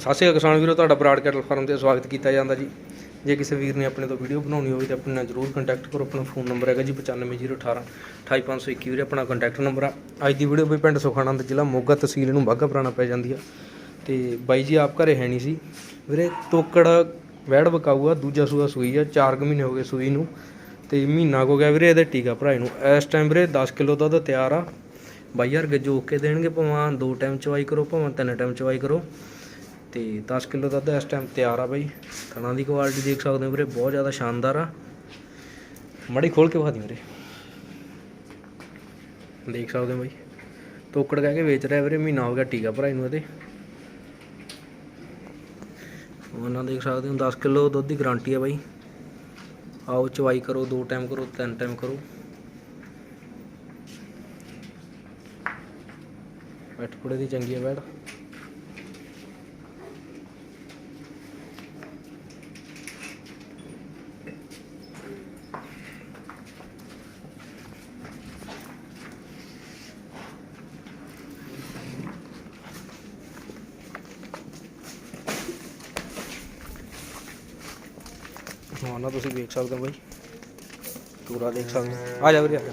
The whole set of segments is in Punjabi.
ਸਤਿ ਸ਼੍ਰੀ ਅਕਾਲ ਕਿਸਾਨ ਵੀਰੋ, ਤੁਹਾਡਾ ਬਰਾਡ ਕੈਟਲ ਫਾਰਮ ਤੇ ਸਵਾਗਤ ਕੀਤਾ ਜਾਂਦਾ ਜੀ। ਜੇ ਕਿਸੇ ਵੀਰ ਨੇ ਆਪਣੇ ਤੋਂ ਵੀਡੀਓ ਬਣਾਉਣੀ ਹੋਵੇ ਤਾਂ ਆਪਣੇ ਨਾਲ ਜਰੂਰ ਕੰਟੈਕਟ ਕਰੋ, ਆਪਣਾ ਫੋਨ ਨੰਬਰ ਹੈਗਾ ਜੀ 95018 28521 ਵੀਰੇ, ਆਪਣਾ ਕੰਟੈਕਟ ਨੰਬਰ ਆ। ਅੱਜ ਦੀ ਵੀਡੀਓ ਵੀ ਪਿੰਡ ਸੁਖਾਨੰਦ ਜ਼ਿਲ੍ਹਾ ਮੋਗਾ ਤਹਿਸੀਲ ਨੂੰ ਬਾਘਾ ਪੁਰਾਣਾ ਪੈ ਜਾਂਦੀ ਆ। ਤੇ ਬਾਈ ਜੀ, ਆਪ ਘਰੇ ਹੈ ਨਹੀਂ ਸੀ। ਵੀਰੇ, ਤੋਕੜ ਵੈੜ ਬਕਾਊ ਆ, ਦੂਜਾ ਸੂਆ ਸੂਈ ਆ 4 ਕੁ ਮਹੀਨੇ ਹੋ ਗਏ ਸੂਈ ਨੂੰ। ਤੇ ਮਹੀਨਾ ਕੁ ਹੋ ਗਿਆ ਵੀਰੇ ਇਹਦੇ ਟੀਕਾ ਭਰਾਏ ਨੂੰ। ਇਸ ਟਾਈਮ ਵੀਰੇ 10 ਕਿਲੋ ਦੁੱਧ ਤਿਆਰ ਆ। ਬਾਈ ਯਾਰ ਗੱਜੋ ਕੇ ਦੇਣਗੇ, ਭਾਵੇਂ ਦੋ ਟਾਈਮ ਚਵਾਈ ਕਰੋ, ਭਾਵੇਂ ਤਿੰਨ ਟਾਈਮ ਚਵਾਈ ਕਰੋ। ਤੇ 10 ਕਿਲੋ ਦੁੱਧ ਇਸ ਟਾਈਮ ਤਿਆਰ ਆ ਬਾਈ। ਥਣਾ ਦੀ ਕੁਆਲਿਟੀ ਦੇਖ ਸਕਦੇ ਹੋ ਵੀਰੇ, ਬਹੁਤ ਜ਼ਿਆਦਾ ਸ਼ਾਨਦਾਰ ਆ। ਮੜੀ ਖੋਲ ਕੇ ਵਿਖਾ ਦੀ ਵੀਰੇ। ਦੇਖ ਸਕਦੇ ਹੋ ਬਾਈ। ਤੋਕੜ ਕਹਿ ਕੇ ਵੇਚ ਰਿਹਾ ਵੀਰੇ, ਮਹੀਨਾ ਹੋ ਗਿਆ ਟੀਕਾ ਭਰਾਈ ਨੂੰ ਇਹਦੇ। ਉਹਨਾਂ ਦੇਖ ਸਕਦੇ ਹੋ 10 ਕਿਲੋ ਦੁੱਧ ਦੀ ਗਾਰੰਟੀ ਆ ਬਾਈ। ਆਓ ਚਵਾਈ ਕਰੋ, ਦੋ ਟਾਈਮ ਕਰੋ, ਤਿੰਨ ਟਾਈਮ ਕਰੋ। ਬੈਠ ਕੁੜੇ ਦੀ ਚੰਗੀ ਆ ਬੈਠ। ਹਾਂ ਤੁਸੀਂ ਵੇਖ ਸਕਦੇ ਹੋ ਬਾਈ। ਪੂਰਾ ਦੇਖ ਸਕਦੇ ਹੋ। ਆ ਜਾ ਵੀਰੇ, ਆ ਜਾ।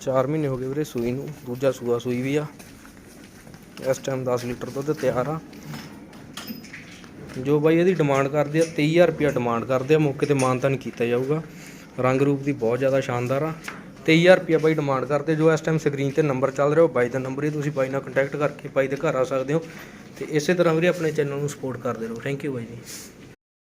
ਚਾਰ ਮਹੀਨੇ ਹੋ ਗਏ ਵੀਰੇ ਸੂਈ ਨੂੰ। ਦੂਜਾ ਸੂਆ ਸੂਈ ਵੀ ਆ। ਇਸ ਟਾਈਮ 10 ਲੀਟਰ ਦੁੱਧ ਤਿਆਰ ਆ। ਜੋ ਬਾਈ ਇਹਦੀ ਡਿਮਾਂਡ ਕਰਦੇ ਆ 23000 ਰੁਪਿਆ ਡਿਮਾਂਡ ਕਰਦੇ ਆ। ਮੌਕੇ ਤੇ ਮਾਨਤਾਨ ਕੀਤਾ ਜਾਊਗਾ। ਰੰਗ ਰੂਪ ਦੀ ਬਹੁਤ ਜ਼ਿਆਦਾ ਸ਼ਾਨਦਾਰ ਆ। 23000 ਰੁਪਿਆ ਬਾਈ ਡਿਮਾਂਡ ਕਰਦੇ, ਜੋ ਇਸ ਟਾਈਮ ਸਕਰੀਨ ਤੇ ਨੰਬਰ ਚੱਲ ਰਿਹਾ ਉਹ ਬਾਈ ਦਾ ਨੰਬਰ ਹੀ ਤੁਸੀਂ ਬਾਈ ਨਾਲ ਕੰਟੈਕਟ ਕਰਕੇ ਬਾਈ ਦੇ ਘਰ ਆ ਸਕਦੇ ਹੋ। ਤੇ ਇਸੇ ਤਰ੍ਹਾਂ ਵੀਰੇ ਆਪਣੇ ਚੈਨਲ ਨੂੰ ਸਪੋਰਟ ਕਰਦੇ ਰਹੋ। ਥੈਂਕ ਯੂ ਬਾਈ ਜੀ।